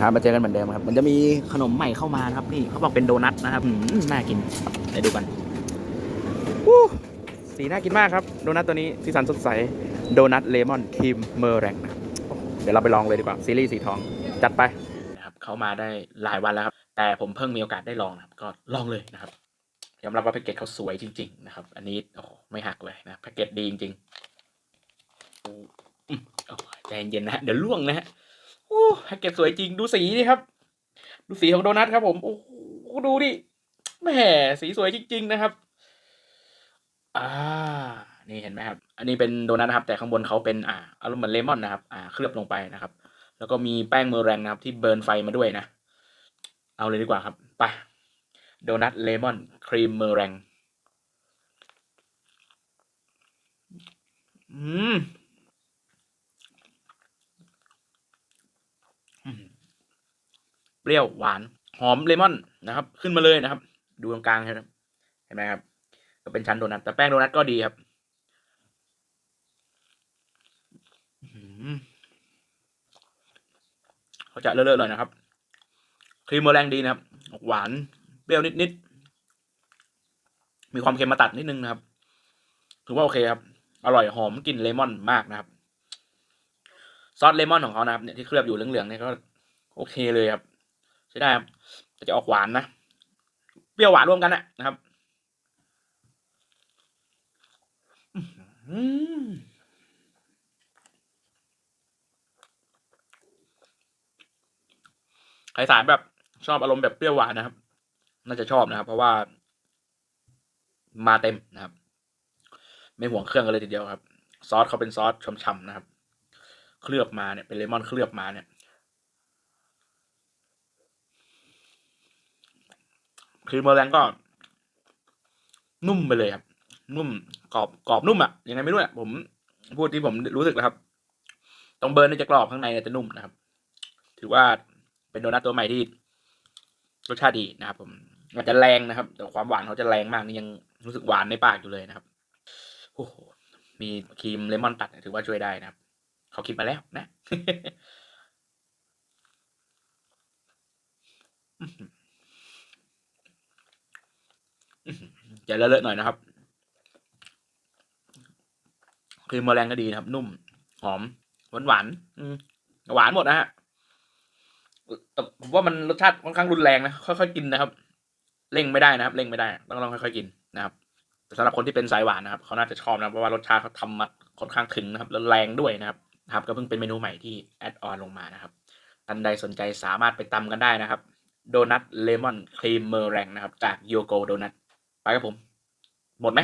ครับมาเจอกันเหมือนเดิมครับ มันจะมีขนมใหม่เข้ามานะครับ นี่เขาบอกเป็นโดนัทนะครับอืมน่ากินเดี๋ยวดูกันวู้สีน่ากินมากครับ โดนัทตัวนี้สีสันสดใส โดนัทเลมอนครีมเมอร์แรงนะครับโอ้โหเดี๋ยวเราไปลองเลยดีกว่า ซีรีส์สีทอง จัดไปนะครับเข้ามาได้หลายวันแล้วครับ แต่ผมเพิ่งมีโอกาสได้ลองนะครับ ก็ลองเลยนะครับยอมรับว่าแพ็กเกจเขาสวยจริง ๆ นะครับ อันนี้โอ้โหไม่หักเลยนะแพ็กเกจดีจริงๆอืมโอ้ยใจเย็นๆนะฮะเดี๋ยวล่วงนะฮะ โอ้แพ็กเกจสวยจริงดูสีดิครับ ดูสีของโดนัทครับ ผมโอ้ดูดิแหมสีสวยจริง ๆ นะครับ อ่า นี่เห็นไหมครับ อันนี้เป็นโดนัทนะครับ แต่ข้างบนเขาเป็นอ่าอารมณ์เหมือนเลมอนนะครับ อ่า เคลือบลงไปนะครับ แล้วก็มีแป้งเมอแรงนะครับ ที่เบิร์นไฟมาด้วยนะ เอาเลยดีกว่าครับไปโดนัทเลมอนครีมเมอแรงอืม ปรี้ยวหวานหอมเลมอนนะครับ ขึ้นมาเลยนะครับ ดูตรงกลางครับเห็นไหมครับ ก็เป็นชั้นโดนัทแต่แป้งโดนัทก็ดีครับเขาจะเลอะๆหน่อยนะครับครีมเมอร์แรงดีนะครับ หวานเปรี้ยวนิดๆมีความเค็มมาตัดนิดนึงนะครับถือว่าโอเคครับ อร่อยหอมกลิ่นเลมอนมากนะครับ ซอสเลมอนของเขานะครับเนี่ยที่เคลือบอยู่เหลืองๆเนี่ยก็โอเคเลยครับ ช่ได้ครับแต่จะออกหวานนะ เปรี้ยวหวานรวมกันนะนะครับใครสายแบบชอบอารมณ์แบบเปรี้ยวหวานนะครับ น่าจะชอบนะครับ เพราะว่า มาเต็มนะครับ ไม่ห่วงเครื่องกันเลยทีเดียวครับ ซอสเขาเป็นซอสช่ำๆนะครับ เคลือบมาเนี่ยเป็นเลมอนเคลือบมาเนี่ย ครีมเมอร์แรงก็ นุ่มไปเลยครับ นุ่มกรอบกรอบนุ่มอะยังไงไม่รู้อะผมพูดที่ผมรู้สึกนะครับ ตรงเบิร์นนี่จะกรอบข้างในนี่จะนุ่มนะครับ ถือว่าเป็นโดนัทตัวใหม่ที่รสชาติดีนะครับผมอาจจะแรงนะครับ แต่ความหวานเขาจะแรงมากนี่ยังรู้สึกหวานในปากอยู่เลยนะครับโอ้โหมีครีมเลมอนตัดถือว่าช่วยได้นะครับ เขาคิดมาแล้วนะ จะเลอะๆหน่อยนะครับครีมเมอแรงก็ดีนะครับ นุ่ม หอม หวานหวานหวานหมดนะฮะแต่ผมว่ามันรสชาติค่อนข้างรุนแรงนะค่อยๆกินนะครับเร่งไม่ได้นะครับเร่งไม่ได้ต้องลองค่อยๆกินนะครับสำหรับคนที่เป็นสายหวานนะครับเขาน่าจะชอบนะเพราะว่ารสชาติเขาทำมาค่อนข้างถึงนะครับแล้วแรงด้วยนะครับครับ ก็เพิ่งเป็นเมนูใหม่ที่แอดออนลงมานะครับท่านใดสนใจสามารถไปตำกันได้นะครับ โดนัทเลมอนครีมเมอร์แรงนะครับ จากโยโกโดนัท ไปครับผม หมดไหม